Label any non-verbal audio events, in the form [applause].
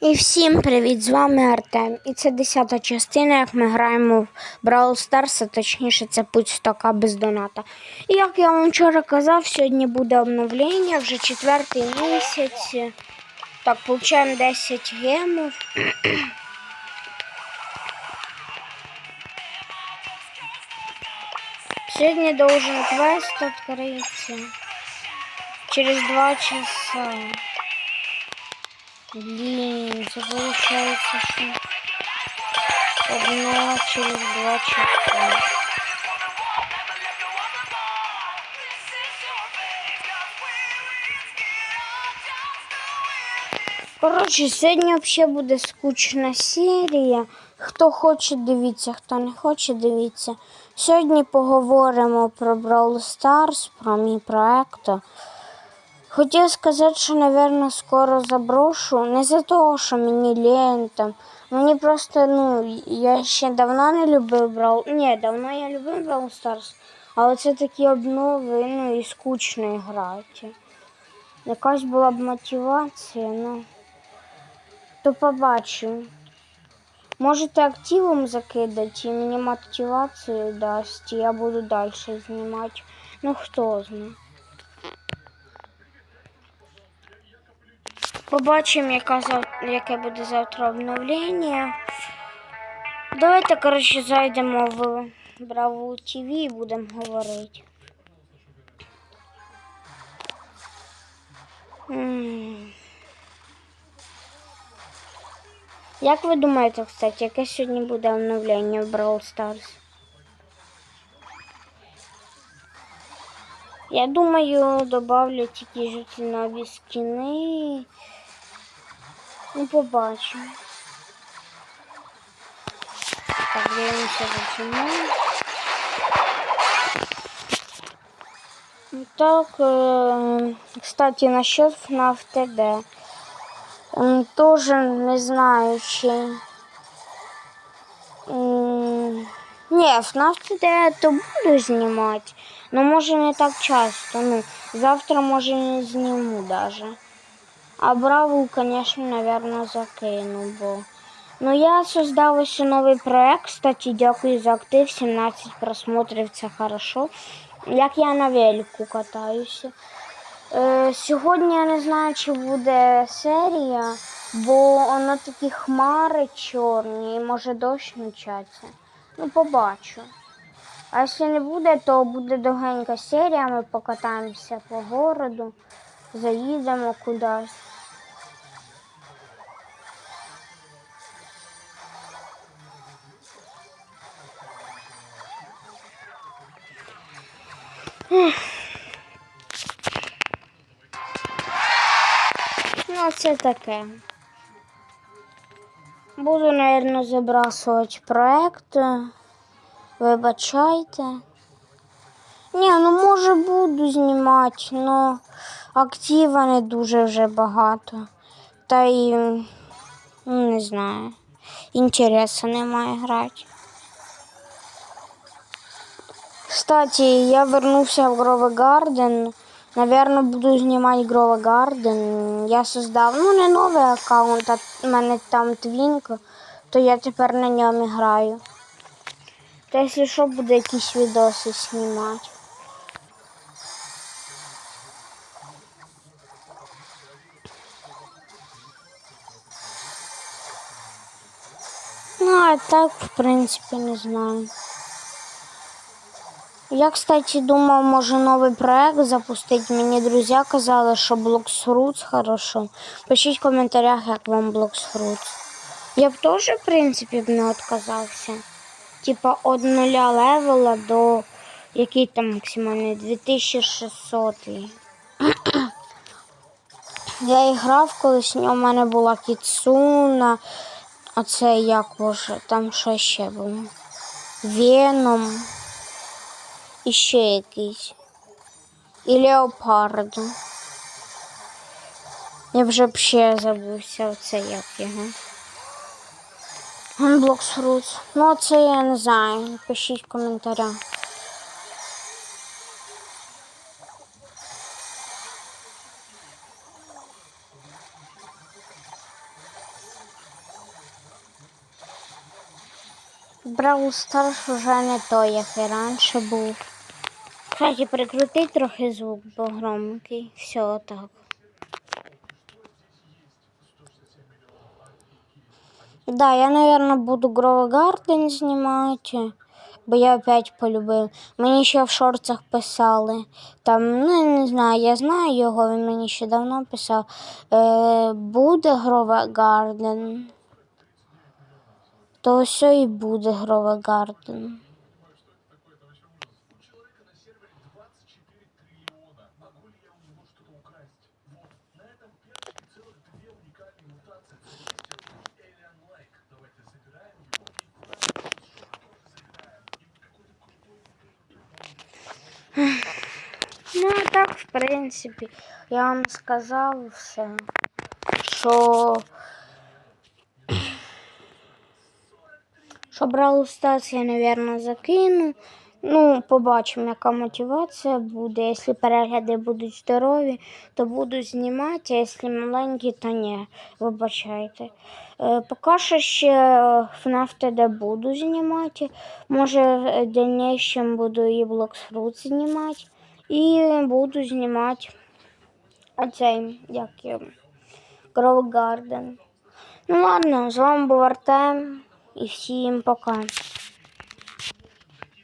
І всім привіт! З вами Артем. І це десята частина, як ми граємо в Brawl Stars, а точніше це путь стока без доната. І як я вам вчора казав, сьогодні буде обновлення, вже четвертий місяць. Так, получаємо 10 гемів. [clears throat] Сьогодні должен квест открыться через два часа. Блин, это получается, что одно через два часа. Коротше, сьогодні взагалі буде скучна серія. Хто хоче, дивіться, хто не хоче, дивіться. Сьогодні поговоримо про Brawl Stars, про мій проект. Хотів сказати, що, напевно, скоро заброшу. Не за того, що мені лень там. Мені просто, ну, я ще давно не любив Brawl. Ні, давно я любив Brawl Stars, але це такі обнови, ну і скучно грати. Якась була б мотивація, ну. То побачимо. Можете активом закидати і мені мотивацію дасть, і я буду далі знімати. Ну хто знає. Побачимо, яка яке буде завтра обновлення. Давайте, коротше, зайдемо в Бравл ТВ і будемо говорити. Як ви думаєте, кстати, яке сьогодні буде обновлення в Brawl Stars? Я думаю, добавлять якісь жовті нові скіни. Ну, побачимо. Так, дивимося за ціною. Так, э, кстати, насчет FNAF TD. М, Тоже не знаю, чи... М, Ні, FNAF TD то буду знімати, але може не так часто. Ну, завтра може не зніму даже. А Бравл, конечно, наверное, закину, бо... Ну, я создав ось новий проект, кстати, дякую за актив, 17 просмотрів, це хорошо. Як я на велику катаюся. Е, сьогодні я не знаю, чи буде серія, бо воно такі хмари чорні і може дощ початися. Ну, побачу. А якщо не буде, то буде довгенька серія, ми покатаємося по городу, заїдемо кудись. Ну, це таке. Буду, наверное, забрасувати проект. Вибачайте. Ні, ну може буду знімати, але актива не дуже вже багато. Та й ну, не знаю. Інтересу немає грати. Кстати, я вернувся в Грове Гарден. Наверно, буду знімати Грове Гарден. Я создав, ну не новий аккаунт, а в мене там твінк, то я тепер на ньому граю. Та якщо що, буде якісь відоси знімати. Ну, а так, в принципі, не знаю. Я, кстати, думав, може новий проект запустити. Мені друзі казали, що Blocks Fruits хорошо. Пишіть в коментарях, як вам Blocks Fruits. Я б теж, в принципі, б не відказався. Типа від нуля левела до який там максимальний 2600. Я грав колись, у мене була Кіцуна, а це як боже, там що ще було? Веном і ще якийсь. І леопарду. Я вже б ще забувся оце як його. Unbox Fruits. Ну це я не знаю. Пишіть в коментарях. Brawl Stars уже не той, як і раніше був. Кстати, прикрути трохи звук, бо громкий. Все отак. Да, я, наверное, буду Грова Гарден знімати, бо я опять полюбив. Мені ще в шорцах писали. Там, ну, я не знаю, я знаю його, він мені ще давно писав. Е, буде Грова Гарден. То все і буде Грова Гарден. Ну, а так, в принципі, я вам сказав все, що. Що Brawl Stars я, мабуть, закину. Ну, побачимо, яка мотивація буде. Якщо перегляди будуть здорові, то буду знімати, а якщо маленькі, то ні. Вибачайте. Е, поки що ще FNAF TD буду знімати. Може, в дальнейшем буду і Fruit знімати. І буду знімати оцей, як я, Grow Гарден. Ну ладно, з вами був Артем і всім пока.